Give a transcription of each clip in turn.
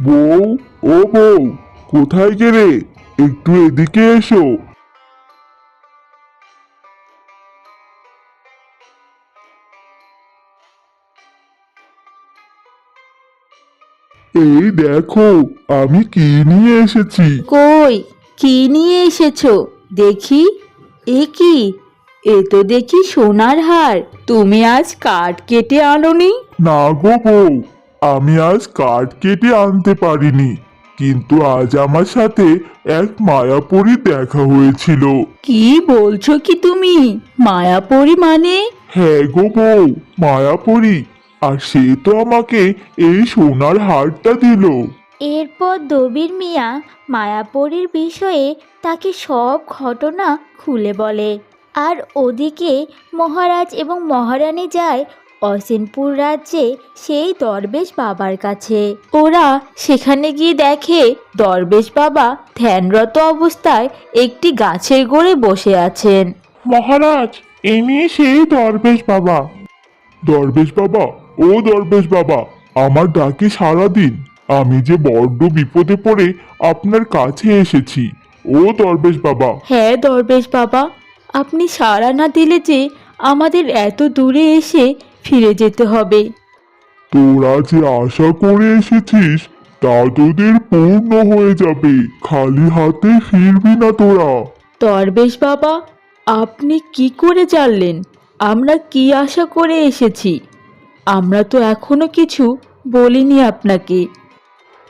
বউ ও বউ কোথায় গেলে? একটু এদিকে এসো। এই দেখো আমি কি নিয়ে এসেছি? কই? কি নিয়ে এসেছ? দেখি। এ কি? এ তো দেখি সোনার হার। তুমি আজ কাঠ কেটে আনোনি? না গো বউ আমি আজ কাঠ কেটে আনতে পারিনি কিন্তু আজ আমার সাথে এক মায়াপরি দেখা হয়েছিল। কি বলছো কি তুমি? মায়াপরি মানে? হ্যাঁ গো বউ মায়াপরি। আর সে তো আমাকে এই সোনার হারটা দিল। এরপর দবির মিয়া মায়াপরীর বিষয়ে তাকে সব ঘটনা খুলে বলে। আর ওদিকে মহারাজ এবং মহারানী যায় অসিনপুর রাজ্যে সেই দরবেশ বাবার কাছে। ওরা সেখানে গিয়ে দেখে দরবেশ বাবা ধ্যানরত অবস্থায় একটি গাছের গোড়ে বসে আছেন। মহারাজ ইনি সেই দরবেশ বাবা। দরবেশ বাবা ও দরবেশ বাবা আমার ডাকে সারা দিন। আমি যে বড্ড বিপদে পড়ে আপনার কাছে এসেছি। ও দরবেশ বাবা। হ্যাঁ দরবেশ বাবা আপনি সাড়া না দিলে যে আমাদের এত দূরে এসে ফিরে যেতে হবে। তোরা যে আশা করে এসেছিস তা তোদের পূর্ণ হয়ে যাবে। খালি হাতে ফিরবি না তোরা। দরবেশ বাবা আপনি কি করে জানলেন? আমরা কি আশা করে এসেছি? আমরা তো এখনও কিছু বলিনি আপনাকে।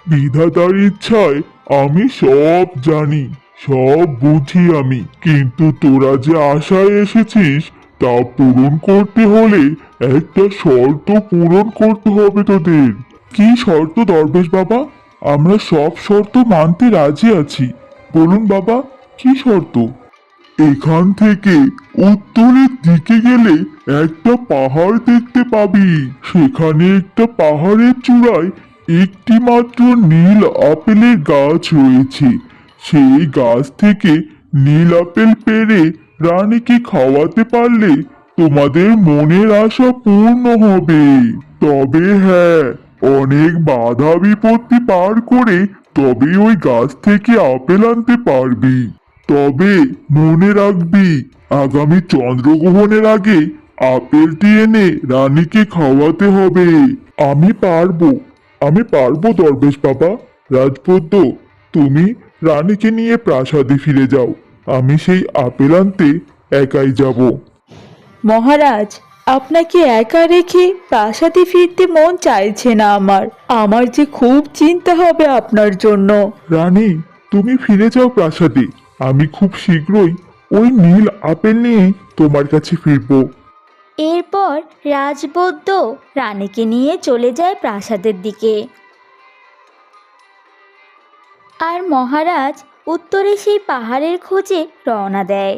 বিধাতার ইচ্ছায় আমি সব জানি সব বুঝি আমি। কিন্তু তোরা যে আশায় এসেছিস তা পূরণ করতে হলে একটা শর্ত পূরণ করতে হবে তোদের। কি শর্ত দরবেশ বাবা? আমরা সব শর্ত মানতে রাজি আছি। বলুন বাবা, কি শর্ত? এখান থেকে উত্তরের দিকে গেলে একটা পাহাড় দেখতে পাবি। সেখানে একটা পাহাড়ের চূড়ায় একটি মাত্র নীল আপেলের গাছ রয়েছে। সেই গাছ থেকে নীল আপেল পেড়ে রানীকে খাওয়াতে পারলে? তোমাদের মনের আশা পূর্ণ হবে। তবে হ্যাঁ অনেক বাধা বিপত্তি পার করে তবে ওই গাছ থেকে আপেল আনতে পারবি। তবে মনে রাখবি, আগামী চন্দ্রগ্রহণের আগে আপেলটি এনে রানীকে খাওয়াতে হবে। আমি পারব আমি পারব দরবেশ বাবা। রাজপুত্র, তুমি রানীকে নিয়ে প্রাসাদে ফিরে যাও। আমি সেই আপেল আনতে একাই যাব। মহারাজ আপনাকে একা রেখে প্রাসাদে ফিরতে মন চাইছে না আমার। আমার যে খুব চিন্তা হবে আপনার জন্য। রানী তুমি ফিরে যাও প্রাসাদে। আমি খুব শীঘ্রই ওই নীল আপেল নিয়ে তোমার কাছে ফিরবো। এরপর রাজবৈদ্য রানীকে নিয়ে চলে যায় প্রাসাদের দিকে। আর মহারাজ উত্তরে সেই পাহাড়ের খোঁজে রওনা দেয়।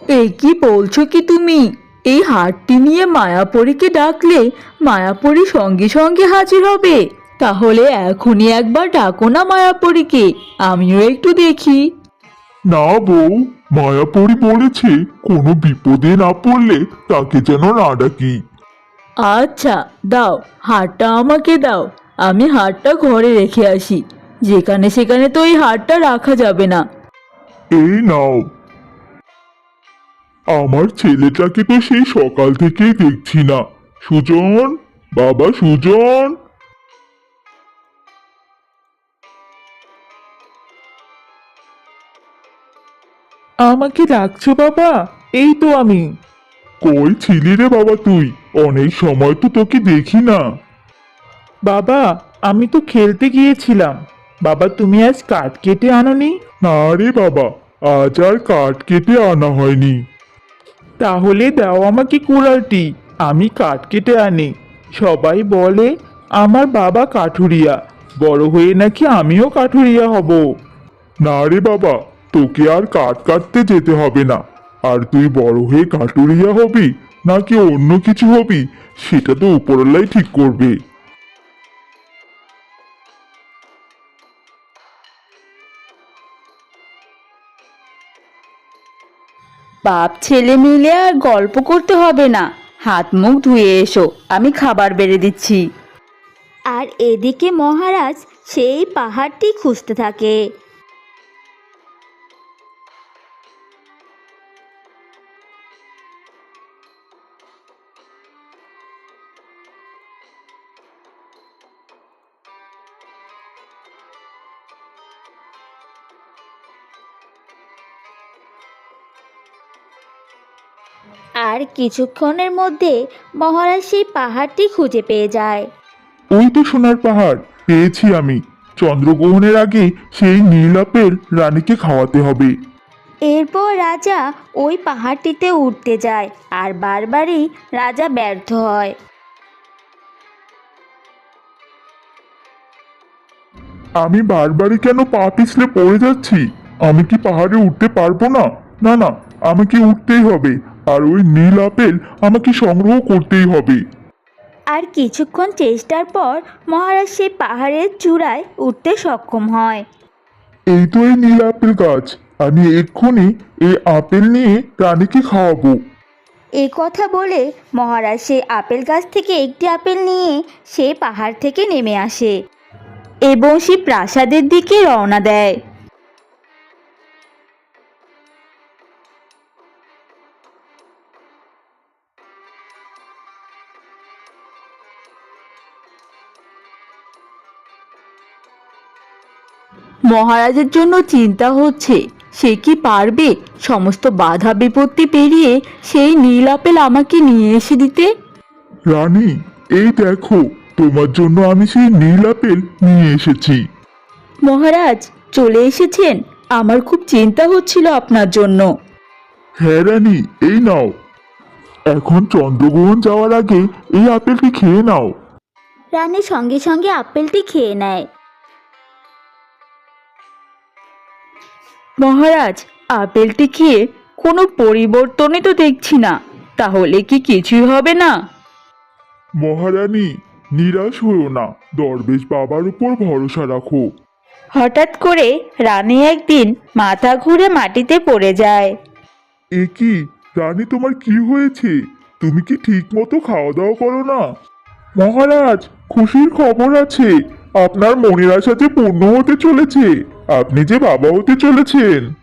এই কি বলছো কি তুমি? এই হাটটি নিয়ে মায়াপরীকে ডাকলে মায়াপরী সঙ্গে সঙ্গে হাজির হবে। তাহলে এখনই একবার ডাকো না মায়াপরীকে আমিও একটু দেখি। না বউ মায়াপরি বলেছে কোনো বিপদে না পড়লে তাকে যেন না ডাকি। আচ্ছা দাও হারটা আমাকে দাও। আমি হারটা ঘরে রেখে আসি। যেখানে সেখানে তো এই হারটা রাখা যাবে না। এই নাও। আমার ছেলেটাকে তো সেই সকাল থেকেই দেখছি না। সুজন বাবা সুজন। আমাকে ডাকছো বাবা? এই তো আমি। কই ছিলি রে বাবা তুই? অনেক সময় তো তোকে দেখি না। বাবা আমি তো খেলতে গিয়েছিলাম। বাবা তুমি আজ কাঠ কেটে আনোনি? না রে বাবা আজ আর কাঠ কেটে আনা হয়নি। তাহলে দাও আমাকে কুড়ালটি আমি কাঠ কেটে আনি। সবাই বলে আমার বাবা কাঠুরিয়া বড় হয়ে নাকি আমিও কাঠুরিয়া হব? না রে বাবা তোকে আর কাঠ কাটতে যেতে হবে না। আর তুই বড় হয়ে কাটুরিয়া হবি নাকি অন্য কিছু হবি সেটা তো উপরলাই ঠিক করবে। বাপ, ছেলে মিলে আর গল্প করতে হবে না। হাত মুখ ধুয়ে এসো, আমি খাবার বেড়ে দিচ্ছি। আর এদিকে মহারাজ সেই পাহাড়টি খুঁজতে থাকে। আর কিছুক্ষণের মধ্যে মহারাজ সেই পাহাড়টি খুঁজে পেয়ে যায়। ওই তো সোনার পাহাড় পেয়েছি আমি। চন্দ্রগ্রহণের আগে সেই নীল আপেল রানীকে খাওয়াতে হবে। এরপর রাজা ওই পাহাড়টিতে উঠতে যায় আর বারবারই রাজা ব্যর্থ হয়। আমি বারবারই কেন পা পিছলে পড়ে যাচ্ছি? আমি কি পাহাড়ে উঠতে পারব না? না না আমাকে উঠতেই হবে। আর ওই নীল আপেল আমাকে সংগ্রহ করতেই হবে। আর কিছুক্ষণ চেষ্টার পর মহারাজ সেই পাহাড়ের চূড়ায় উঠতে সক্ষম হয়। এই তো এই নীল আপেল গাছ আমি এক্ষুনি এই আপেল নিয়ে রানীকে খাওয়াবো। এই কথা বলে মহারাজ সেই আপেল গাছ থেকে একটি আপেল নিয়ে সে পাহাড় থেকে নেমে আসে এবং সে প্রাসাদের দিকে রওনা দেয়। মহারাজের জন্য চিন্তা হচ্ছে সে কি পারবে সমস্ত বাধা বিপত্তি পেরিয়ে সেই নীল আপেল আমাকে নিয়ে এসে দিতে? রানী এই দেখো তোমার জন্য আমি সেই নীল আপেল নিয়ে এসেছি। মহারাজ চলে এসেছেন। আমার খুব চিন্তা হচ্ছিল আপনার জন্য। হ্যাঁ রানী এই নাও। এখন চন্দ্রগ্রহণ যাওয়ার আগে এই আপেলটি খেয়ে নাও। রানী সঙ্গে সঙ্গে আপেলটি খেয়ে নেয়। মহারাজ আপেলটি খেয়ে কোনো পরিবর্তনই তো দেখছি না। তাহলে কি কিছুই হবে না? মহারানী নিরাশ হও না। দরবেশ বাবার উপর ভরসা রাখো। হঠাৎ করে রানী একদিন মাথা ঘুরে মাটিতে পড়ে যায়। এ কি? রানী তোমার কি হয়েছে? তুমি কি ঠিক মতো খাওয়া দাওয়া করো না? মহারাজ খুশির খবর আছে। আপনার মনের আশা যে পূর্ণ হতে চলেছে। আপনি যে বাবা হতে চলেছেন।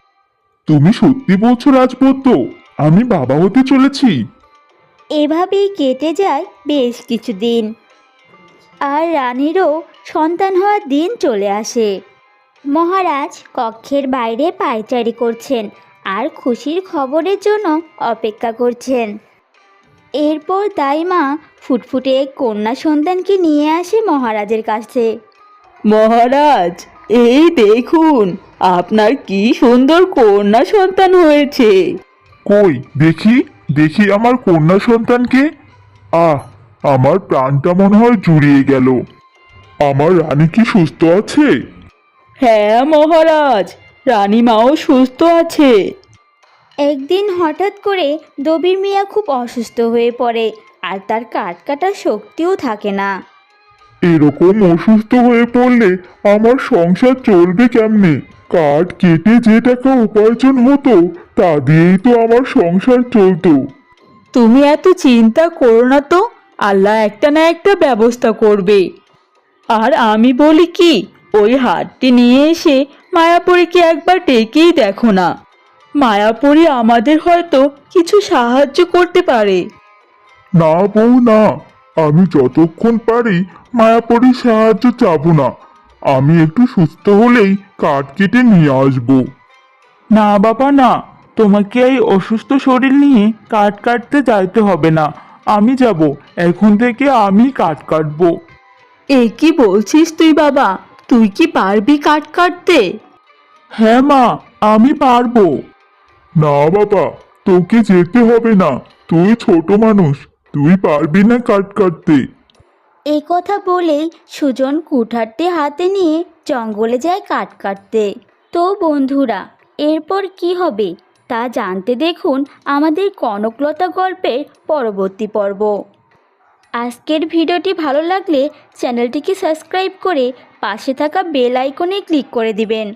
তুমি সত্যি বলছো রাজপুত্র আমি বাবা হতে চলেছি। এভাবেই কেটে যায় বেশ কিছুদিন। আর রানীরও সন্তান হওয়ার দিন চলে আসে। মহারাজ কক্ষের বাইরে পায়চারি করছেন আর খুশির খবরের জন্য অপেক্ষা করছেন। এরপর দাইমা ফুটফুটে এক কন্যা সন্তানকে নিয়ে আসে মহারাজের কাছে। মহারাজ এই দেখুন আপনার কি সুন্দর কন্যা সন্তান হয়েছে। কই দেখি দেখি আমার কন্যা সন্তানকে। আহ আমার প্রাণটা মনে হয় জুড়িয়ে গেল। আমার রানী কি সুস্থ আছে? হ্যাঁ মহারাজ রানীমাও সুস্থ আছে। একদিন হঠাৎ করে দবির মিয়া খুব অসুস্থ হয়ে পড়ে আর তার কাঠ কাটার শক্তিও থাকে না। এরকম অসুস্থ হয়ে পড়লে আমার সংসার চলবে কেমনে? কাঠ কেটে যে টাকা উপার্জন হতো তা দিয়েই তো আমার সংসার চলতো। তুমি এত চিন্তা করো না তো আল্লাহ একটা না একটা ব্যবস্থা করবে। আর আমি বলি কি ওই হাটটি নিয়ে এসে মায়াপুরীকে একবার ডেকেই দেখো না। মায়াপুরী আমাদের হয়তো কিছু সাহায্য করতে পারে। না বউ না। আমি যতক্ষণ পারি মায়াপরির সাহায্য চাবো না। আমি একটু সুস্থ হলেই কাঠ কেটে নিয়ে আসব। না বাবা না। তোমাকে এই অসুস্থ শরীর নিয়ে কাঠ কাটতে যাইতে হবে না। আমি যাব। এখন থেকে আমি কাঠ কাটবো। এ কি বলছিস তুই বাবা? তুই কি পারবি কাট কাটতে? হ্যাঁ মা আমি পারব। না বাবা তোকে যেতে হবে না। তুই ছোট মানুষ। তুই পারবি না কাঠ কাটতে। এ কথা বলেই সুজন কুঠারটি হাতে নিয়ে জঙ্গলে যায় কাঠ কাটতে। তো বন্ধুরা, এরপর কি হবে? তা জানতে দেখুন আমাদের কনকলতা গল্পের পরবর্তী পর্ব। আজকের ভিডিওটি ভালো লাগলে চ্যানেলটিকে সাবস্ক্রাইব করে পাশে থাকা বেল আইকনে ক্লিক করে দিবেন।